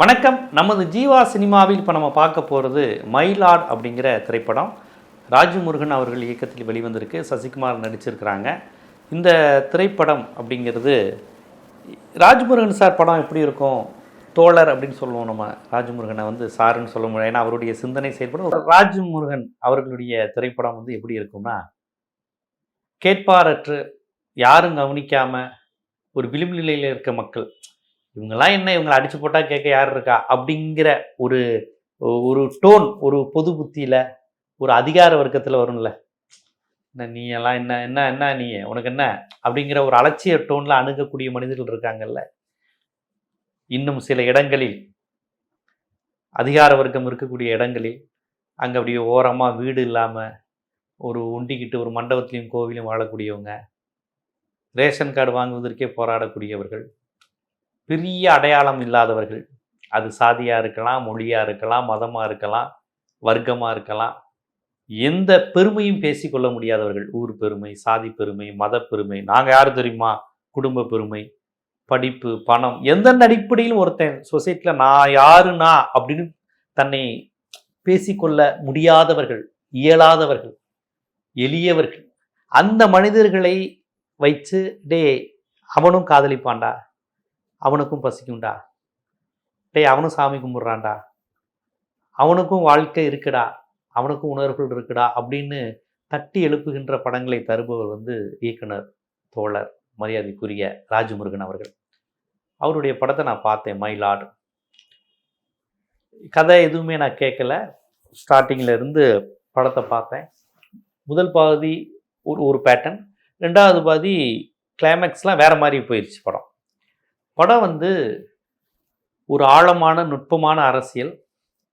வணக்கம். நமது ஜீவா சினிமாவில் இப்போ நம்ம பார்க்க போகிறது மயிலாட் அப்படிங்கிற திரைப்படம். ராஜமுருகன் அவர்கள் இயக்கத்தில் வெளிவந்திருக்கு. சசிகுமார் நடிச்சிருக்கிறாங்க. இந்த திரைப்படம் அப்படிங்கிறது ராஜமுருகன் சார் படம் எப்படி இருக்கும்? தோழர் அப்படின்னு சொல்லுவோம் நம்ம. ராஜமுருகனை வந்து சாருன்னு சொல்ல முடியாது. ஏன்னா அவருடைய சிந்தனை செயல்படும். ராஜமுருகன் அவர்களுடைய திரைப்படம் வந்து எப்படி இருக்கும்னா கேட்பாரற்று யாரும் கவனிக்காமல் ஒரு விளிம்பு நிலையில் இருக்க மக்கள் இவங்கெல்லாம் என்ன இவங்களை அடிச்சு போட்டால் கேட்க யார் இருக்கா? அப்படிங்கிற ஒரு ஒரு டோன் ஒரு பொது புத்தியில் ஒரு அதிகார வர்க்கத்தில் வரும்ல. என்ன நீ எல்லாம் என்ன என்ன என்ன நீ? உனக்கு என்ன? அப்படிங்கிற ஒரு அலட்சிய டோன்ல அணுகக்கூடிய மனிதர்கள் இருக்காங்கல்ல. இன்னும் சில இடங்களில் அதிகார வர்க்கம் இருக்கக்கூடிய இடங்களில் அங்கே அப்படியே ஓரமாக வீடு இல்லாமல் ஒரு ஒண்டிக்கிட்டு ஒரு மண்டபத்திலையும் கோவிலையும் வாழக்கூடியவங்க ரேஷன் கார்டு வாங்குவதற்கே போராடக்கூடியவர்கள் பெரிய அடையாளம் இல்லாதவர்கள். அது சாதியாக இருக்கலாம் மொழியாக இருக்கலாம் மதமாக இருக்கலாம் வர்க்கமாக இருக்கலாம். எந்த பெருமையும் பேசிக்கொள்ள முடியாதவர்கள். ஊர் பெருமை சாதி பெருமை மத பெருமை நாங்கள் யார் தெரியுமா? குடும்ப பெருமை படிப்பு பணம் எந்தெந்த அடிப்படையிலும் ஒருத்தன் சொசைட்டியில் நான் யாருனா அப்படின்னு தன்னை பேசிக்கொள்ள முடியாதவர்கள் இயலாதவர்கள் எளியவர்கள். அந்த மனிதர்களை வைத்து டே அவனும் காதலிப்பான்டா. அவனுக்கும் பசிக்கும்டா. டேய் அவனும் சாமி கும்பிட்றான்டா. அவனுக்கும் வாழ்க்கை இருக்குடா. அவனுக்கும் உணர்வுகள் இருக்குடா அப்படின்னு தட்டி எழுப்புகின்ற படங்களை தருபவர் வந்து இயக்குனர் தோழர் மரியாதைக்குரிய ராஜமுருகன் அவர்கள். அவருடைய படத்தை நான் பார்த்தேன் மயிலாடு கதை எதுவுமே நான் கேட்கல. ஸ்டார்டிங்கில் இருந்து படத்தை பார்த்தேன். முதல் பாதி ஒரு ஒரு பேட்டர்ன் ரெண்டாவது பாதி கிளைமேக்ஸ்லாம் வேறு மாதிரி போயிடுச்சு படம். படம் வந்து ஒரு ஆழமான நுட்பமான அரசியல்.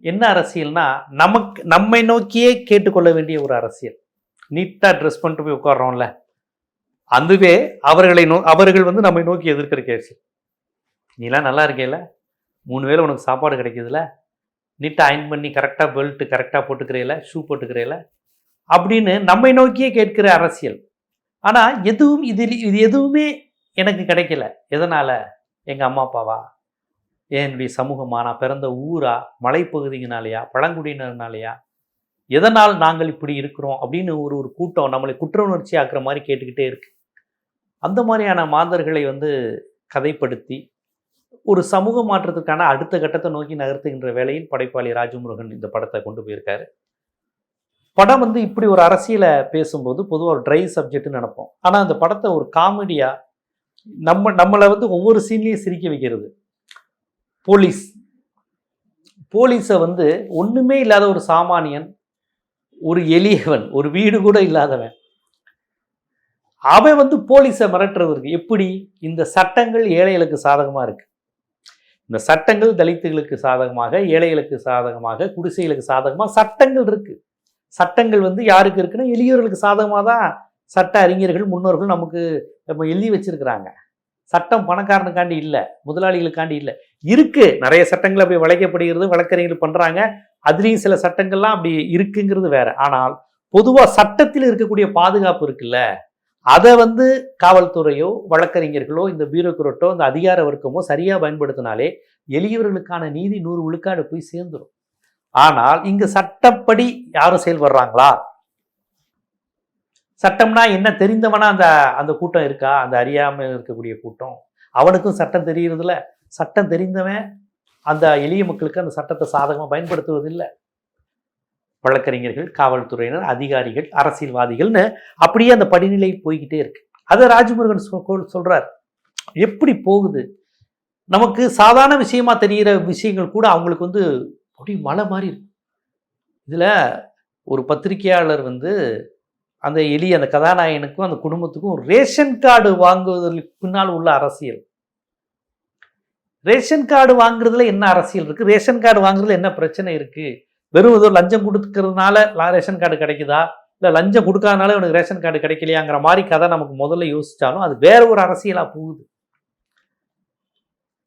என்ன அரசியல்னா நமக்கு நம்மை நோக்கியே கேட்டுக்கொள்ள வேண்டிய ஒரு அரசியல். நீட்டாக ட்ரெஸ் பண்ணிட்டு போய் உட்கார்றோம்ல. அதுவே அவர்களை நோ அவர்கள் வந்து நம்மை நோக்கி எதிர்க்கிற கேஸ் நீலாம் நல்லா இருக்கேல? மூணு வேளை உனக்கு சாப்பாடு கிடைக்குதுல? நீட்டாக அயன் பண்ணி கரெக்டாக பெல்ட்டு கரெக்டாக போட்டுக்கிறேல? ஷூ போட்டுக்கிறேல? அப்படின்னு நம்மை நோக்கியே கேட்கிற அரசியல். ஆனால் எதுவும் இதில் இது எதுவுமே எனக்கு கிடைக்கல. எதனால்? எங்கள் அம்மா அப்பாவா? என்னுடைய சமூகமா? நான் பிறந்த ஊரா? மலைப்பகுதியினாலேயா? பழங்குடியினர்னாலேயா? எதனால் நாங்கள் இப்படி இருக்கிறோம்? அப்படின்னு ஒரு ஒரு கூட்டம் நம்மளை குற்ற உணர்ச்சி ஆக்குற மாதிரி கேட்டுக்கிட்டே இருக்கு. அந்த மாதிரியான மாந்தர்களை வந்து கதைப்படுத்தி ஒரு சமூக மாற்றத்துக்கான அடுத்த கட்டத்தை நோக்கி நகர்த்துகின்ற வேளையில் படைப்பாளி ராஜமுருகன் இந்த படத்தை கொண்டு போயிருக்காரு. படம் வந்து இப்படி ஒரு அரசியலை பேசும்போது பொதுவாக ஒரு ட்ரை சப்ஜெக்ட்னு நினைப்போம். ஆனால் அந்த படத்தை ஒரு காமெடியாக நம்ம நம்மளை வந்து ஒவ்வொரு சீன்லேயும் சிரிக்க வைக்கிறது. போலீஸ். போலீஸை வந்து ஒன்றுமே இல்லாத ஒரு சாமானியன் ஒரு எளியவன் ஒரு வீடு கூட இல்லாதவன். அவன் வந்து போலீஸை மிரட்டுறதுக்கு எப்படி? இந்த சட்டங்கள் ஏழைகளுக்கு சாதகமாக இருக்கு. இந்த சட்டங்கள் தலித்துகளுக்கு சாதகமாக ஏழைகளுக்கு சாதகமாக குடிசைகளுக்கு சாதகமாக சட்டங்கள் இருக்கு. சட்டங்கள் வந்து யாருக்கு இருக்குன்னா எளியவர்களுக்கு சாதகமாக தான் சட்ட அறிஞர்கள் முன்னோர்கள் நமக்கு நம்ம எழுதி வச்சிருக்கிறாங்க. சட்டம் பணக்காரனுக்காண்டி இல்லை முதலாளிகளுக்காண்டி இல்லை. இருக்கு. நிறைய சட்டங்கள் அப்படி வளைக்கப்படுகிறது வழக்கறிஞர்கள் பண்றாங்க. அதுலேயும் சில சட்டங்கள்லாம் அப்படி இருக்குங்கிறது வேற. ஆனால் பொதுவாக சட்டத்தில் இருக்கக்கூடிய பாதுகாப்பு இருக்குல்ல அதை வந்து காவல்துறையோ வழக்கறிஞர்களோ இந்த பியூரோக்ராட்டோ இந்த அதிகார வர்க்கமோ சரியாக பயன்படுத்தினாலே எளியவர்களுக்கான நீதி நூறு விழுக்காடு போய் சேர்ந்துடும் ஆனால் இங்கு சட்டப்படி யாரும் செயல்படுறாங்களா? சட்டம்னா என்ன? தெரிந்தவனா அந்த அந்த கூட்டம் இருக்கா? அந்த அறியாமல் இருக்கக்கூடிய கூட்டம். அவனுக்கும் சட்டம் தெரிகிறதுல சட்டம் தெரிந்தவன் அந்த எளிய மக்களுக்கு அந்த சட்டத்தை சாதகமாக பயன்படுத்துவதில்லை. வழக்கறிஞர்கள் காவல்துறையினர் அதிகாரிகள் அரசியல்வாதிகள்னு அப்படியே அந்த படிநிலை போய்கிட்டே இருக்கு. அதை ராஜமுருகன் சொல்றார். எப்படி போகுது? நமக்கு சாதாரண விஷயமா தெரிகிற விஷயங்கள் கூட அவங்களுக்கு வந்து அப்படி மலை மாதிரி இருக்கு. இதில் ஒரு பத்திரிகையாளர் வந்து அந்த எலி அந்த கதாநாயகனுக்கும் அந்த குடும்பத்துக்கும் ரேஷன் கார்டு வாங்குவதற்கு பின்னால் உள்ள அரசியல். ரேஷன் கார்டு வாங்குறதுல என்ன அரசியல் இருக்கு? ரேஷன் கார்டு வாங்குறதுல என்ன பிரச்சனை இருக்கு? வெறும் ஏதோ லஞ்சம் கொடுக்கறதுனால ரேஷன் கார்டு கிடைக்குதா? இல்லை லஞ்சம் கொடுக்காதனால உனக்கு ரேஷன் கார்டு கிடைக்கலையாங்கிற மாதிரி கதை நமக்கு முதல்ல யோசிச்சாலும் அது வேற ஒரு அரசியலாக போகுது.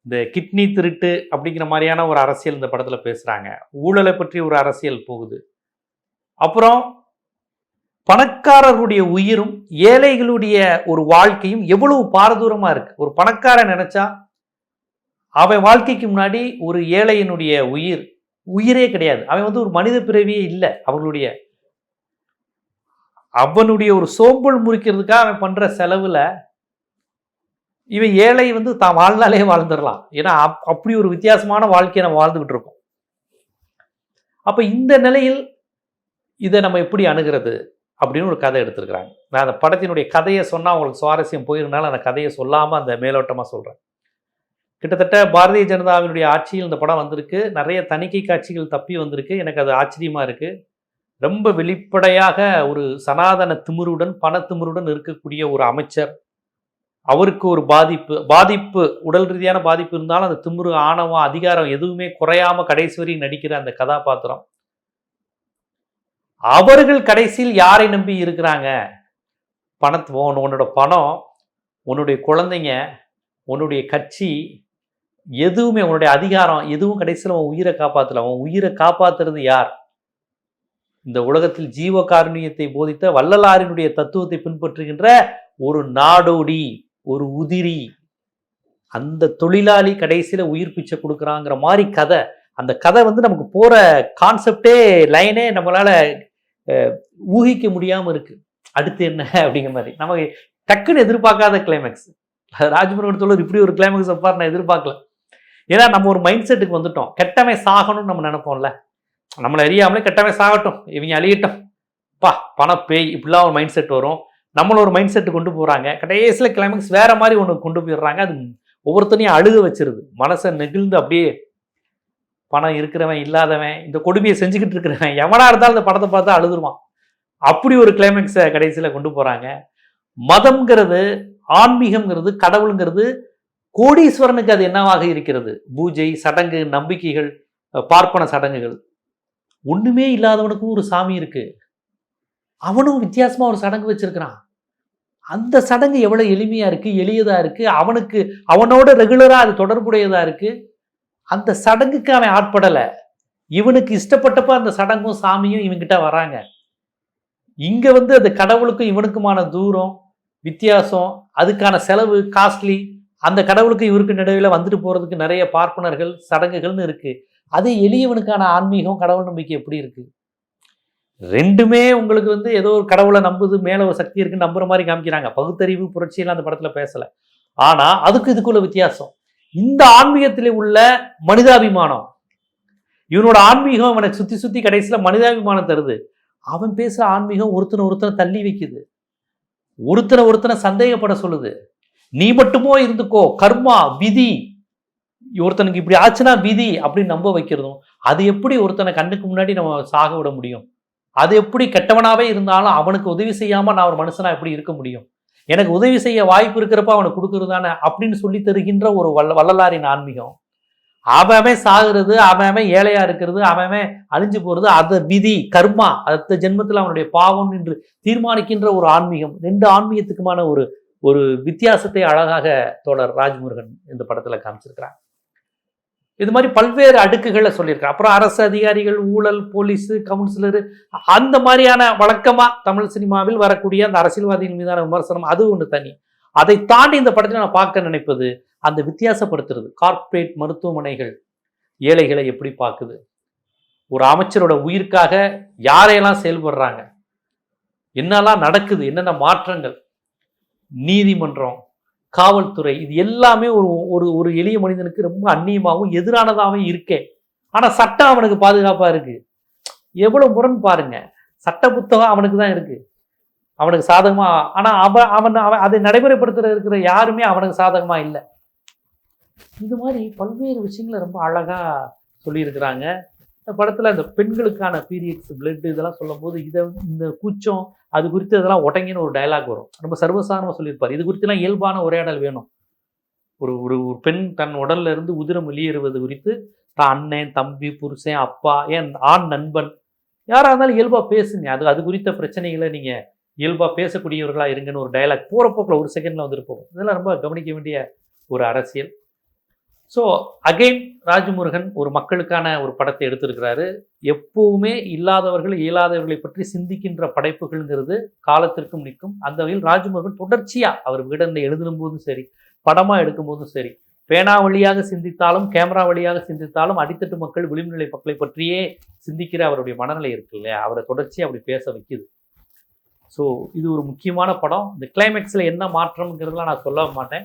இந்த கிட்னி திருட்டு அப்படிங்கிற மாதிரியான ஒரு அரசியல் இந்த படத்தில் பேசுகிறாங்க ஊழலை பற்றி ஒரு அரசியல் போகுது. அப்புறம் பணக்காரர்களுடைய உயிரும் ஏழைகளுடைய ஒரு வாழ்க்கையும் எவ்வளவு பாரதூரமாக இருக்கு. ஒரு பணக்காரன் நினைச்சா அவன் வாழ்க்கைக்கு முன்னாடி ஒரு ஏழையினுடைய உயிர் உயிரே கிடையாது. அவன் வந்து ஒரு மனித பிறவியே இல்லை அவர்களுடைய. அவனுடைய ஒரு சோம்பல் முறிக்கிறதுக்காக அவன் பண்ணுற செலவில் இவன் ஏழை வந்து தான் வாழ்நாளே வாழ்ந்துடலாம். ஏன்னா அப்- அப்படி ஒரு வித்தியாசமான வாழ்க்கையை நம்ம வாழ்ந்துகிட்டு இருக்கோம். அப்போ இந்த நிலையில் இதை நம்ம எப்படி அணுகிறது? அப்படின்னு ஒரு கதை எடுத்திருக்கிறாங்க. நான் அந்த படத்தினுடைய கதையை சொன்னால் அவங்களுக்கு சுவாரஸ்யம் போயிருந்தாலும் அந்த கதையை சொல்லாமல் அந்த மேலோட்டமாக சொல்கிறேன் கிட்டத்தட்ட பாரதிய ஜனதாவினுடைய ஆட்சியில் இந்த படம் வந்திருக்கு. நிறைய தணிக்கை காட்சிகள் தப்பி வந்திருக்கு. எனக்கு அது ஆச்சரியமாக இருக்குது ரொம்ப வெளிப்படையாக ஒரு சனாதன திமிருடன் பண திமிருடன் இருக்கக்கூடிய ஒரு அமைச்சர். அவருக்கு ஒரு பாதிப்பு பாதிப்பு உடல் ரீதியான பாதிப்பு இருந்தாலும் அந்த திமிரு ஆணவம் அதிகாரம் எதுவுமே குறையாம கடைசி வரையும் நடிக்கிற அந்த கதாபாத்திரம். அவர்கள் கடைசியில் யாரை நம்பி இருக்கிறாங்க? பணத்து உன்னோட பணம் உன்னுடைய குழந்தைங்க உன்னுடைய கட்சி எதுவுமே உன்னுடைய அதிகாரம் எதுவும் கடைசியில் அவன் உயிரை காப்பாற்றல உன் உயிரை காப்பாத்துறது யார்? இந்த உலகத்தில் ஜீவ காருண்யத்தை போதித்த வள்ளலாரினுடைய தத்துவத்தை பின்பற்றுகின்ற ஒரு நாடோடி ஒரு உதிரி அந்த தொழிலாளி கடைசியில் உயிர் பிச்சை கொடுக்குறாங்கிற மாதிரி கதை. அந்த கதை வந்து நமக்கு போகிற கான்செப்டே லைனே நம்மளால ஊகிக்க முடியாமல் இருக்குது அடுத்து என்ன அப்படிங்கிற மாதிரி. நமக்கு டக்குன்னு எதிர்பார்க்காத கிளைமேக்ஸ் ராஜ்முருகன் தோழர் இப்படி ஒரு கிளைமேக்ஸ் அப்பார் நான் எதிர்பார்க்கல. ஏன்னா நம்ம ஒரு மைண்ட் செட்டுக்கு வந்துட்டோம். கெட்டவன் சாகணும்னு நம்ம நினைப்போம்ல. நம்மளை அறியாமலே கெட்டவன் சாகட்டும். இவங்க அழியட்டும். பா பண பேய் இப்படிலாம் ஒரு மைண்ட் செட் வரும். நம்மள ஒரு மைண்ட் செட்டு கொண்டு போகிறாங்க கடைசியில் கிளைமேக்ஸ் வேற மாதிரி ஒன்று கொண்டு போயிடுறாங்க. அது ஒவ்வொருத்தனையும் அழுக வச்சிருது. மனசை நெகிழ்ந்து அப்படியே பணம் இருக்கிறவன் இல்லாதவன் இந்த கொடுமையை செஞ்சுக்கிட்டு இருக்கிறவன் எவனா இருந்தாலும் இந்த படத்தை பார்த்தா அழுதுருவான். அப்படி ஒரு கிளைமேக்ஸை கடைசியில் கொண்டு போகிறாங்க மதம்ங்கிறது ஆன்மீகம்ங்கிறது கடவுளுங்கிறது கோடீஸ்வரனுக்கு அது என்னவாக இருக்கிறது? பூஜை சடங்கு நம்பிக்கைகள் பார்ப்பன சடங்குகள். ஒன்றுமே இல்லாதவனுக்கும் ஒரு சாமி இருக்குது அவனும் வித்தியாசமாக ஒரு சடங்கு வச்சிருக்கிறான். அந்த சடங்கு எவ்வளோ எளிமையாக இருக்குது எளியதாக இருக்குது அவனுக்கு அவனோட ரெகுலராக அது தொடர்புடையதாக இருக்குது அந்த சடங்குக்கு அவன் ஆட்படலை. இவனுக்கு இஷ்டப்பட்டப்ப அந்த சடங்கும் சாமியும் இவங்கிட்ட வராங்க. இங்கே வந்து அந்த கடவுளுக்கும் இவனுக்குமான தூரம் வித்தியாசம் அதுக்கான செலவு காஸ்ட்லி அந்த கடவுளுக்கு இவருக்கு நடுவில் வந்துட்டு போகிறதுக்கு நிறைய பார்ப்பனர்கள் சடங்குகள்னு இருக்குது அது எளியவனுக்கான ஆன்மீகம் கடவுள் நம்பிக்கை எப்படி இருக்குது ரெண்டுமே உங்களுக்கு வந்து ஏதோ ஒரு கடவுளை நம்புது மேலே ஒரு சக்தி இருக்குன்னு நம்புற மாதிரி காமிக்கிறாங்க. பகுத்தறிவு புரட்சியெல்லாம் அந்த படத்தில் பேசலை. ஆனால் அதுக்கு இதுக்குள்ள வித்தியாசம். இந்த ஆன்மீகத்திலே உள்ள மனிதாபிமானம். இவனோட ஆன்மீகம் அவனை சுற்றி சுற்றி கடைசியில் மனிதாபிமானம் தருது. அவன் பேசுகிற ஆன்மீகம் ஒருத்தனை ஒருத்தனை தள்ளி வைக்குது. ஒருத்தனை ஒருத்தனை சந்தேகப்பட சொல்லுது. நீ மட்டுமோ இருந்துக்கோ கர்மா விதி. ஒருத்தனுக்கு இப்படி ஆச்சுன்னா விதி அப்படின்னு நம்ப வைக்கிறதும் அது எப்படி ஒருத்தனை கண்ணுக்கு முன்னாடி நம்ம சாக விட முடியும்? அது எப்படி கெட்டவனாகவே இருந்தாலும் அவனுக்கு உதவி செய்யாமல் நான் ஒரு மனுஷனாக எப்படி இருக்க முடியும்? எனக்கு உதவி செய்ய வாய்ப்பு இருக்கிறப்ப அவனுக்கு கொடுக்கறதானே அப்படின்னு சொல்லி தருகின்ற ஒரு வல்ல வள்ளலாரின் ஆன்மீகம். அவன் சாகுறது அவமே ஏழையாக ஏழையா இருக்கிறது அவன் அழிஞ்சு போறது அத விதி கர்மா அடுத்த ஜென்மத்தில் அவனுடைய பாவம் என்று தீர்மானிக்கின்ற ஒரு ஆன்மீகம். ரெண்டு ஆன்மீகத்துக்குமான ஒரு ஒரு வித்தியாசத்தை அழகாக தோழர் ராஜ்முருகன் இந்த படத்தில் காமிச்சிருக்கிறாங்க இது மாதிரி பல்வேறு அடுக்குகளை சொல்லியிருக்காங்க அப்புறம் அரசு அதிகாரிகள் ஊழல் போலீஸ் கவுன்சிலரு அந்த மாதிரியான வழக்கமாக தமிழ் சினிமாவில் வரக்கூடிய அந்த அரசியல்வாதிகள் மீதான விமர்சனம் அது ஒன்று தனி. அதை தாண்டி இந்த படத்தில் நான் பார்க்க நினைப்பது அந்த வித்தியாசப்படுத்துறது. கார்ப்பரேட் மருத்துவமனைகள் ஏழைகளை எப்படி பார்க்குது? ஒரு அமைச்சரோட உயிருக்காக யாரையெல்லாம் செயல்படுறாங்க? என்னெல்லாம் நடக்குது? என்னென்ன மாற்றங்கள்? நீதிமன்றம் காவல்துறை. இது எல்லாமே ஒரு ஒரு ஒரு எளிய மனிதனுக்கு ரொம்ப அந்நியமாகவும் எதிரானதாகவும் இருக்கே. ஆனால் சட்டம் அவனுக்கு பாதுகாப்பாக இருக்குது எவ்வளோ முரண் பாருங்க. சட்ட புத்தகம் அவனுக்கு தான் இருக்குது அவனுக்கு சாதகமாக ஆனால் அவன் அவன் அவன் அதை நடைமுறைப்படுத்துகிற இருக்கிற யாருமே அவனுக்கு சாதகமாக இல்லை. இது மாதிரி பல்வேறு விஷயங்களை ரொம்ப அழகாக சொல்லியிருக்கிறாங்க. இந்த படத்தில் இந்த பெண்களுக்கான பீரியட்ஸ் பிளட் இதெல்லாம் சொல்லும்போது இதை இந்த கூச்சம் அது குறித்து இதெல்லாம் ஒட்டங்கின்னு ஒரு டயலாக் வரும். ரொம்ப சர்வசாரமாக சொல்லியிருப்பார். இது குறித்துலாம் இயல்பான உரையாடல் வேணும். ஒரு ஒரு ஒரு பெண் தன் உடல்ல இருந்து உதிரம் வெளியேறுவது குறித்து தான் அண்ணன் தம்பி புருஷன் அப்பா ஏன் ஆண் நண்பன் யாராக இருந்தாலும் இயல்பாக பேசுங்க. அது அது குறித்த பிரச்சனைகளை நீங்கள் இயல்பாக பேசக்கூடியவர்களாக இருங்கன்னு ஒரு டயலாக் போகிற போக்கில் ஒரு செகண்டில் வந்துட்டு போகும். இதெல்லாம் ரொம்ப கவனிக்க வேண்டிய ஒரு அரசியல். ஸோ அகைன் ராஜமுருகன் ஒரு மக்களுக்கான ஒரு படத்தை எடுத்திருக்கிறாரு. எப்பவுமே இல்லாதவர்கள் இயலாதவர்களை பற்றி சிந்திக்கின்ற படைப்புகள்ங்கிறது காலத்திற்கும் நிற்கும். அந்த வகையில் ராஜமுருகன் தொடர்ச்சியாக அவர் விடந்த எழுதும் போதும் சரி படமாக எடுக்கும் போதும் சரி பேனா வழியாக சிந்தித்தாலும் கேமரா வழியாக சிந்தித்தாலும் அடித்தட்டு மக்கள் விளிம்புநிலை மக்களை பற்றியே சிந்திக்கிற அவருடைய மனநிலை இருக்கு இல்லையா? அவரை தொடர்ச்சி அப்படி பேச வைக்குது. ஸோ இது ஒரு முக்கியமான படம். இந்த கிளைமேக்ஸில் என்ன மாற்றம்ங்கிறதுலாம் நான் சொல்ல மாட்டேன்.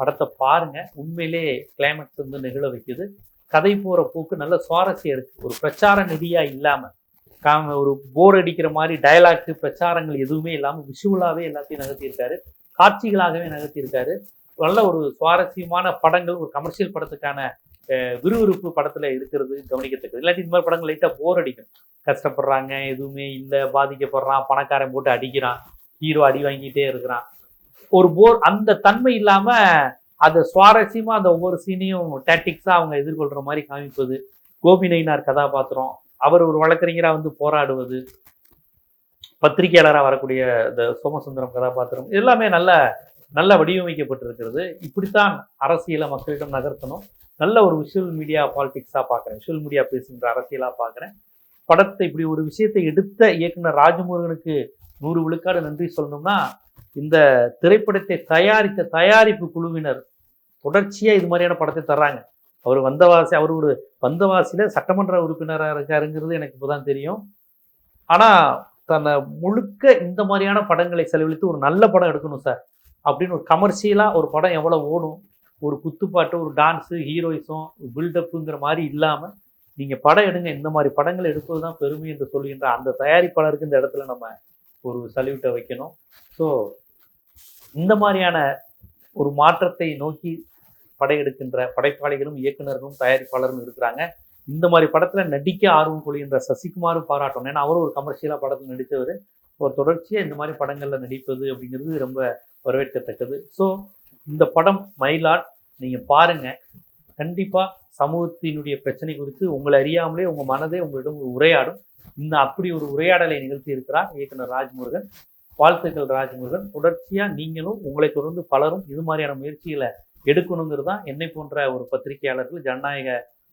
படத்தை பாருங்க. உண்மையிலே கிளைமேக்ஸ் வந்து நிகழ வைக்குது. கதை போகிற போக்கு நல்ல சுவாரஸ்யம் இருக்கு. ஒரு பிரச்சார நிதியாக இல்லாமல் காம ஒரு போர் அடிக்கிற மாதிரி டயலாக்கு பிரச்சாரங்கள் எதுவுமே இல்லாமல் விஷுவலாகவே எல்லாத்தையும் நகர்த்தியிருக்காரு. காட்சிகளாகவே நகர்த்தியிருக்காரு. நல்ல ஒரு சுவாரஸ்யமான படங்கள் ஒரு கமர்ஷியல் படத்துக்கான விறுவிறுப்பு படத்தில் இருக்கிறது கவனிக்கத்தக்கது. இல்லாட்டி இந்த மாதிரி படங்கள் லைட்டாக போர் அடிக்கும். கஷ்டப்படுறாங்க எதுவுமே இல்லை பாதிக்கப்படுறான் பணக்காரன் போட்டு அடிக்கிறான் ஹீரோ அடி வாங்கிட்டே இருக்கிறான். ஒரு போர் அந்த தன்மை இல்லாமல் அதை சுவாரஸ்யமா அந்த ஒவ்வொரு சீனையும் டாக்டிக்ஸா அவங்க எதிர்கொள்ற மாதிரி காமிப்பது. கோபி நயினார் கதாபாத்திரம். அவர் ஒரு வழக்கறிஞராக வந்து போராடுவது. பத்திரிகையாளராக வரக்கூடிய இந்த சோமசுந்தரம் கதாபாத்திரம். எல்லாமே நல்ல நல்ல வடிவமைக்கப்பட்டிருக்கிறது. இப்படித்தான் அரசியலை மக்களிடம் நகர்த்தணும். நல்ல ஒரு விஷுவல் மீடியா பாலிடிக்ஸாக பார்க்குறேன். விஷுவல் மீடியா பேசுகின்ற அரசியலாக பார்க்குறேன். படத்தை இப்படி ஒரு விஷயத்தை எடுத்த இயக்குனர் ராஜமுருகனுக்கு நூறு விழுக்காடு நன்றி சொல்லணும்னா இந்த திரைப்படத்தை தயாரித்த தயாரிப்பு குழுவினர் தொடர்ச்சியாக இது மாதிரியான படத்தை தர்றாங்க. அவர் வந்தவாசி அவர் ஒரு வந்தவாசியில் சட்டமன்ற உறுப்பினராக இருக்காருங்கிறது எனக்கு இப்போதான் தெரியும். ஆனால் தன்னை முழுக்க இந்த மாதிரியான படங்களை செலவழித்து ஒரு நல்ல படம் எடுக்கணும் சார். அப்படின்னு ஒரு கமர்ஷியலாக ஒரு படம் எவ்வளோ ஓடும் ஒரு குத்துப்பாட்டு ஒரு டான்ஸு ஹீரோயிசம் பில்டப்புங்கிற மாதிரி இல்லாமல் நீங்கள் படம் எடுங்க இந்த மாதிரி படங்கள் எடுப்பது தான் பெருமை என்று சொல்கின்ற அந்த தயாரிப்பாளருக்கு இந்த இடத்துல நம்ம ஒரு சல்யூட்டை வைக்கணும். ஸோ இந்த மாதிரியான ஒரு மாற்றத்தை நோக்கி படையெடுக்கின்ற படைப்பாளிகளும் இயக்குனர்களும் தயாரிப்பாளரும் இருக்கிறாங்க. இந்த மாதிரி படத்தில் நடிக்க ஆர்வம் கொள்கின்ற சசிகுமாரும் பாராட்டணும். ஏன்னா அவரும் ஒரு கமர்ஷியலாக படத்தில் நடித்தவர். ஒரு தொடர்ச்சியாக இந்த மாதிரி படங்களில் நடிப்பது அப்படிங்கிறது ரொம்ப வரவேற்கத்தக்கது. ஸோ இந்த படம் மயிலாட் நீங்கள் பாருங்க. கண்டிப்பாக சமூகத்தினுடைய பிரச்சனை குறித்து உங்களை அறியாமலே உங்கள் மனதே உங்களிடம் உரையாடும். இந்த அப்படி ஒரு உரையாடலை நிகழ்த்தி இருக்கிறார் இயக்குனர் ராஜ்முருகன் வாழ்த்துக்கள் ராஜ்முருகன். தொடர்ச்சியாக நீங்களும் உங்களை தொடர்ந்து பலரும் இது மாதிரியான முயற்சிகளை எடுக்கணுங்கிறது தான் என்னை போன்ற ஒரு பத்திரிகையாளர்கள் ஜனநாயக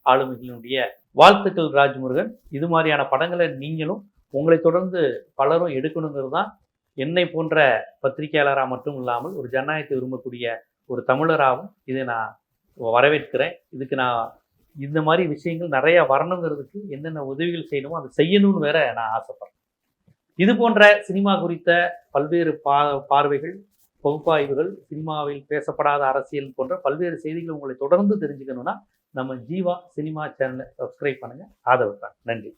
ஆளுமைகளினுடைய வாழ்த்துக்கள் ராஜ்முருகன். இது மாதிரியான படங்களை நீங்களும் உங்களை தொடர்ந்து பலரும் எடுக்கணுங்கிறது தான் என்னை போன்ற பத்திரிகையாளராக மட்டும் இல்லாமல் ஒரு ஜனநாயகத்தை விரும்பக்கூடிய ஒரு தமிழராகவும் இதை நான் வரவேற்கிறேன். இதுக்கு நான் இந்த மாதிரி விஷயங்கள் நிறையா வரணுங்கிறதுக்கு என்னென்ன உதவிகள் செய்யணுமோ அதை செய்யணும்னு வேற நான் ஆசைப்படுறேன். இது போன்ற சினிமா குறித்த பல்வேறு பா பார்வைகள் பகுப்பாய்வுகள் சினிமாவில் பேசப்படாத அரசியல் போன்ற பல்வேறு செய்திகள் உங்களை தொடர்ந்து தெரிஞ்சுக்கணும்னா நம்ம ஜீவா சினிமா சேனலை சப்ஸ்கிரைப் பண்ணுங்கள் ஆதரவு தான் நன்றி.